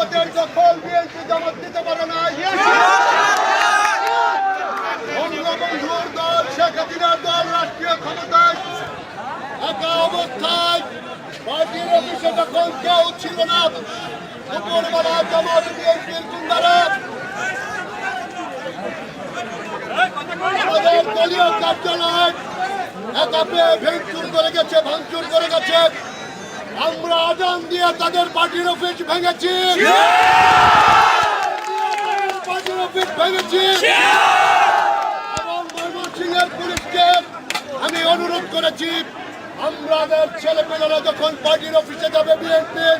রাজপথের দখল বিএনপি জামাত দিতে পারে না। বঙ্গবন্ধুর দল, শেখ হাসিনার দল রাষ্ট্রীয় ক্ষমতায় একা অবস্থায় পার্টির অফিসে তখন কেউ ছিল না। উপরবেলা জামাত বিএনপির গুন্ডারা দলীয় কার্যালয় একাপে ভেঙচুর করে গেছে, ভাঙচুর করে গেছে। আমরা আজান দিয়ে তাদের পার্টির অফিস ভেঙেছি। পার্টির অফিস ভেঙেছি। এবং ময়মনসিংহের পুলিশকে আমি অনুরোধ করেছি আমাদের ছেলেপেলেরা যখন পার্টির অফিসে যাবে বিএনপির,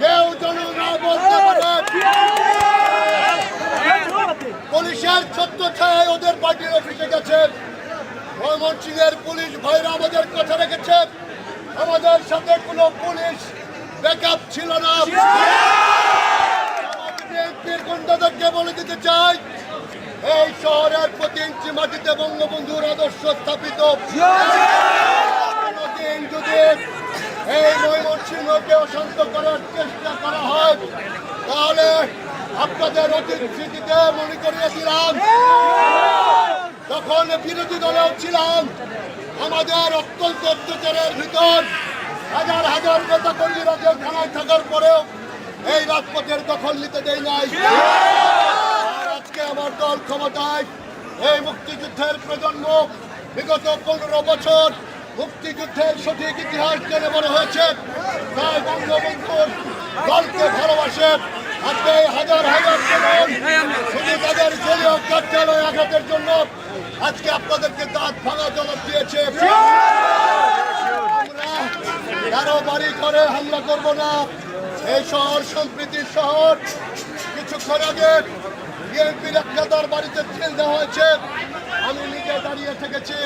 কেউ যেন না বলতে পারে। পুলিশের ছত্র ছায় ওদের পার্টির অফিসে গেছে। ময়মনসিংহের পুলিশ ভাইরা আমাদের কথা রেখেছে। আমাদের সাথে কোনো পুলিশ ব্যাকআপ ছিল না। বিএনপির বলে দিতে চাই, এই শহরের প্রতি ইঞ্চি মাটিতে বঙ্গবন্ধুর আদর্শ স্থাপিত। যদি এই ময়মনসিংহকে অশান্ত করার চেষ্টা করা হয়, তাহলে আপনাদের অতীত স্মৃতিতে মনে করিয়ে দিলাম। তখন বিরোধী দলেও ছিলাম। আমাদের অত্যন্ত অত্যাচারের ভিতর হাজার হাজার নেতা কর্মীরা জেলখানায় থাকার পরেও এই রাজপথের দখল নিতে দেয় নাই। আজকে আমার দল ক্ষমতায় এই মুক্তিযুদ্ধের প্রজন্ম বিগত পনেরো বছর মুক্তিযুদ্ধের সঠিক ইতিহাস জেনে বড় হয়েছে। তাই বঙ্গবন্ধুর দলকে ভালোবাসে আজকে হাজার হাজার শুধু তাদের দলীয় কার্যালয় আঘাতের জন্য আজকে আপনাদেরকে দাঁত ভাঙা জবাব দিয়েছে। কারও বাড়ি ঘরে হামলা করব না। এই শহর সম্প্রীতির শহর। কিছুক্ষণ আগে বিএনপির এক বাড়িতে ছেল দেওয়া হয়েছে। আমি নিজে দাঁড়িয়ে থেকেছি।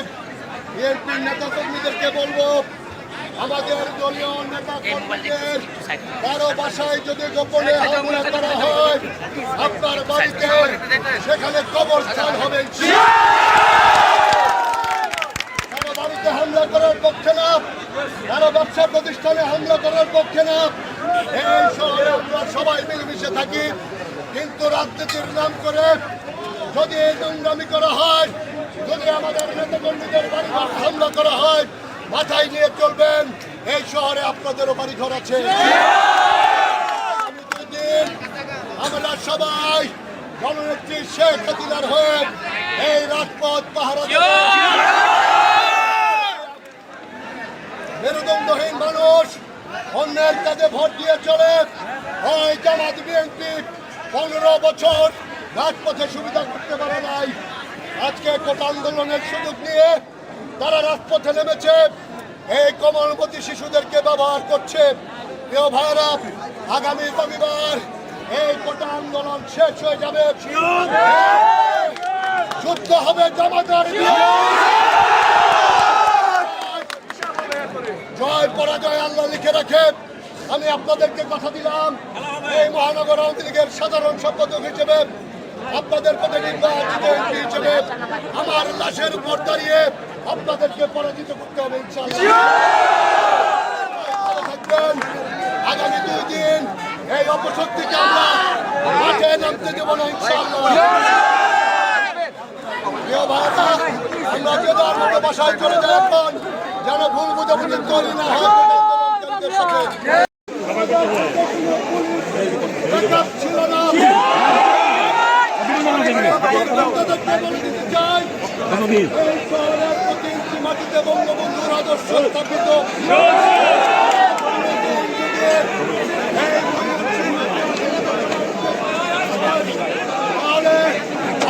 বিএনপির নেতা কর্মীদেরকে বলব আমাদের দলীয় নেতা কর্মীদের কারও বাসায় যদি গোপনে হামলা করা হয় আপনার বাড়িতে সেখানে কবরস্থান হবে। কারও বাড়িতে হামলা করার পক্ষে না কারও ব্যবসা প্রতিষ্ঠানে হামলা করার পক্ষে না। এই শহরে আমরা সবাই মিলেমিশে থাকি কিন্তু রাজনীতির নাম করে যদি এই নোংরামি করা হয় যদি আমাদের নেতাকর্মীদের বাড়ি হামলা করা হয় মাথায় নিয়ে চলবেন। এই শহরে আপনাদেরও বাড়ি ঘর আছে। আমরা সবাই জননেত্রী শেখ হাসিনার হয়ে এই রাজপথ পাহারা। মেরুদণ্ডহীন মানুষ অন্যের কাজে ভোট দিয়ে চলে। ওই জামাত বিএনপি। পনেরো বছর রাজপথে সুবিধা করতে পারে নাই। আজকে কোটা আন্দোলনের সুযোগ নিয়ে তারা রাজপথে নেমেছে। এই কমলবতী শিশুদেরকে ব্যবহার করছে। প্রিয় ভাইরা আগামী রবিবার এই কোটা আন্দোলন শেষ হয়ে যাবে। যুদ্ধ হবে জামাতার জয় পরাজয় আল্লাহ লিখে রাখে। আমি আপনাদেরকে কথা দিলাম। এই মহানগর আওয়ামী লীগের সাধারণ সম্পাদক হিসেবে আপনাদের প্রতি নির্বাচিত এমপি হিসেবে আমার লাশের উপর দাঁড়িয়ে আপনাদেরকে পরাজিত করতে হবে থাকবেন। আগামী দুই দিন এই অপশক্তিকে আমরা মাঠে নামতে দেব না আমরা যে যার মতো বাসায় চলে যাই এখন যেন ভুল বুঝাবুঝি তৈরি না হয় আন্দোলনকারীদের সাথে। Backup ছিল না। আপনাদেরকে বলে দিতে চাই, এই শহরের প্রতি ইঞ্চি মাটিতে বঙ্গবন্ধুর আদর্শ স্থাপিত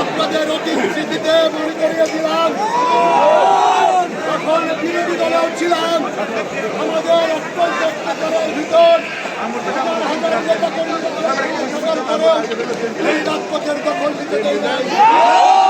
আপনাদের অতি স্মৃতিতে মনে করিয়ে দিলাম তখন বিরোধী দলেও ছিলাম আমাদের ভিতর হাজার হাজার নেতা কর্মীরা থাকার পরেও এই রাজপথের দখল নিতে দেয়